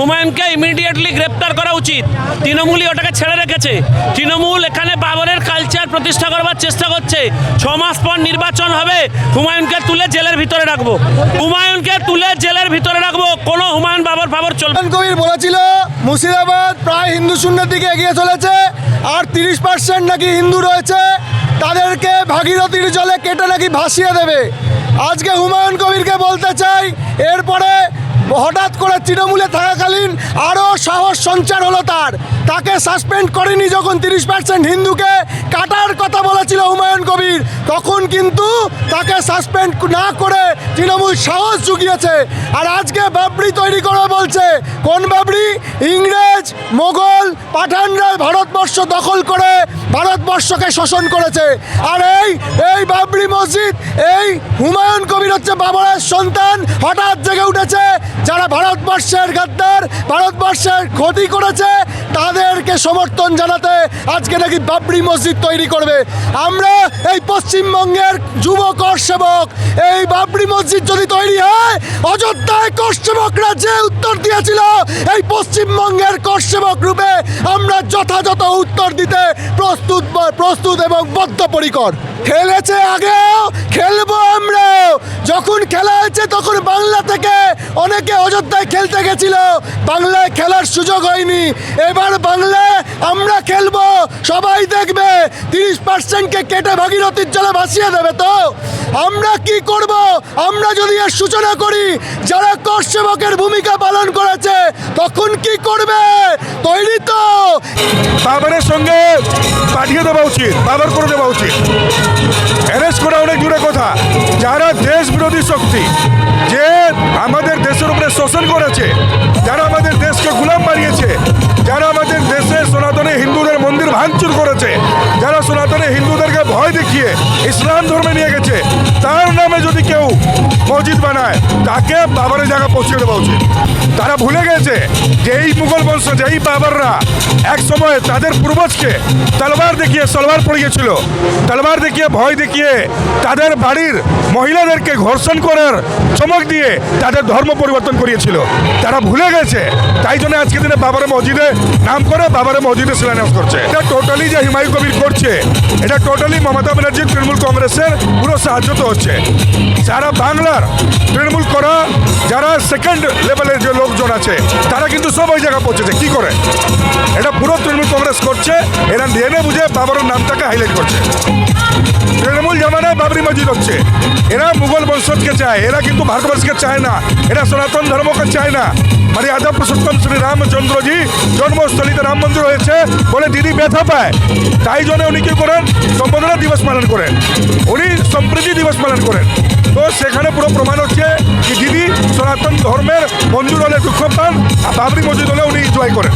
হুমায়ুনকে immediately গ্রেপ্তার করা উচিত। তৃণমূলই ওটাকে ছেড়ে রেখেছে। তৃণমূল এখানে বাবরের কালচার প্রতিষ্ঠা করবার চেষ্টা করছে। ছ মাস পর নির্বাচন হবে। হুমায়ুনকে তুলে জেলের ভিতরে রাখব। হুমায়ুনকে তুলে জেলের ভিতরে রাখব। কোনো হুমায়ুন বাবর ফাবর চলবে কবির বলেছিল, মুর্শিদাবাদ প্রায় হিন্দু শূন্যের দিকে এগিয়ে চলেছে, আর তিরিশ পার্সেন্ট নাকি হিন্দু রয়েছে। ভাগীরথীর জলে কেটে নাকি ভাসিয়ে দেবে। আজকে হুমায়ুন কবিরকে বলতে চাই, এরপরে হঠাৎ করে তৃণমূলে থাকাকালীন আরও সাহস সঞ্চার হলো তার। তাকে সাসপেন্ড করেনি যখন তিরিশ পার্সেন্ট হিন্দুকে কাটার কথা বলেছিল হুমায়ুন কবির। তখন কিন্তু তাকে সাসপেন্ড না করে তৃণমূল সাহস জুগিয়েছে। আর আজকে বাবরি তৈরি করে বলছে, কোন বাবরি ইংরেজ, মোগল পাঠানরা ভারতবর্ষ দখল করে, ভারতবর্ষকে শোষণ করেছে। আর এই এই এই হুমায়ুন কবির হচ্ছে বাবরের সন্তান, হঠাৎ জেগে উঠেছে। যারা ভারতবর্ষের গাদ্দার, ভারতবর্ষের ক্ষতি করেছে, তাদেরকে সমর্থন জানাতে আজকে নাকি বাবরি মসজিদ তৈরি করবে। আমরা এই পশ্চিমবঙ্গের যুব সেবক, এই বাবরি মসজিদ যদি তৈরি হয়, অযোধ্যায় কর সেবকরা যে উত্তর দিয়েছিল, এই পশ্চিমবঙ্গের কর সেবক রূপে আমরা যথাযথ উত্তর দিতে প্রস্তুত প্রস্তুত এবং বদ্ধপরিকর। খেলেছে আগেও খেলব আমরাও। যখন খেলা হয়েছে, তখন বাংলা থেকে অনেকে অযোধ্যায় খেলতে গেছিল। বাংলায় খেলার সুযোগ হয়নি। এবার বাংলায় আমরা খেলব। সবাই দেখবে, তিরিশ পার্সেন্টকে কেটে ভাগীরথীর জলে ভাসিয়ে দেবে তো। আমরা কি করব? আমরা যদি এর সূচনা করি, যারা কর সেবকের ভূমিকা পালন করেছে, তখন কি করবে? তৈরি তো। বাবারের সঙ্গে পাঠিয়ে দেওয়া উচিত বাবার করে দেওয়া উচিত। অ্যারেস্ট করা অনেক দূরে কথা। যারা দেশ বিরোধী শক্তি, যে আমাদের দেশের উপরে শোষণ করেছে, যারা আমাদের দেশকে গুলাম বানিয়েছে, যারা আমাদের দেশে সনাতনে হিন্দুদের মন্দির ভাঙচুর করেছে, যারা সনাতনে হিন্দুদেরকে ভয় দেখিয়ে ইসলাম ধর্মে নিয়ে গেছে। তার নামে যদি কেউ মসজিদ বানায়, তাকে বাবারের জায়গা পৌঁছে দেওয়া উচিত। তারা ভুলে গেছে যে এই মুঘল বংশ, যে এই বাবাররা এক সময় তাদের পূর্বজকে তলবার দেখিয়ে সলবার পড়িয়েছিল তলবার দেখিয়ে, ভয় দেখিয়ে তাদের বাড়ির মহিলাদেরকে ঘর্ষণ করার চমক দিয়ে তাদের ধর্ম পরিবর্তন করিয়েছিল। তারা ভুলে গেছে। তাই জন্য আজকে দিনে বাবার মসজিদে নাম করে বাবার মসজিদে শিলান্যাস করছে। এটা টোটালি যে হিমায়ু কবির করছে, এটা টোটালি মমতা ব্যানার্জি তৃণমূল কংগ্রেসের পুরো সাহায্য তো হচ্ছে। যারা বাংলার তৃণমূল করা, যারা সেকেন্ড লেভেলের যে লোকজন আছে, তারা কিন্তু সব ওই জায়গায় পৌঁছেছে। কি করে? এটা পুরো তৃণমূল কংগ্রেস করছে, এরা জেনে বুঝে বাবরের নামটাকে হাইলাইট করছে। তৃণমূল জামানায় বাবরি মসজিদ হচ্ছে। এরা মুঘল বংশকে চায়, এরা কিন্তু ভারতবর্ষকে চায় না, এরা সনাতন ধর্মকে চায় না। আদা পুরুষোত্তম শ্রী রামচন্দ্রজি জন্মস্থলীতে রাম মন্দির হয়েছে বলে দিদি ব্যথা পায়। তাই জন্য উনি কি করেন? সম্বোধনা দিবস পালন করেন। উনি সম্প্রীতি দিবস পালন করেন। তো সেখানে পুরো প্রমাণ হচ্ছে যে দিদি সনাতন ধর্মের মঞ্জুর হলে দুঃখ পান আর বাবরি মসজিদ হলে উনি জয় করেন।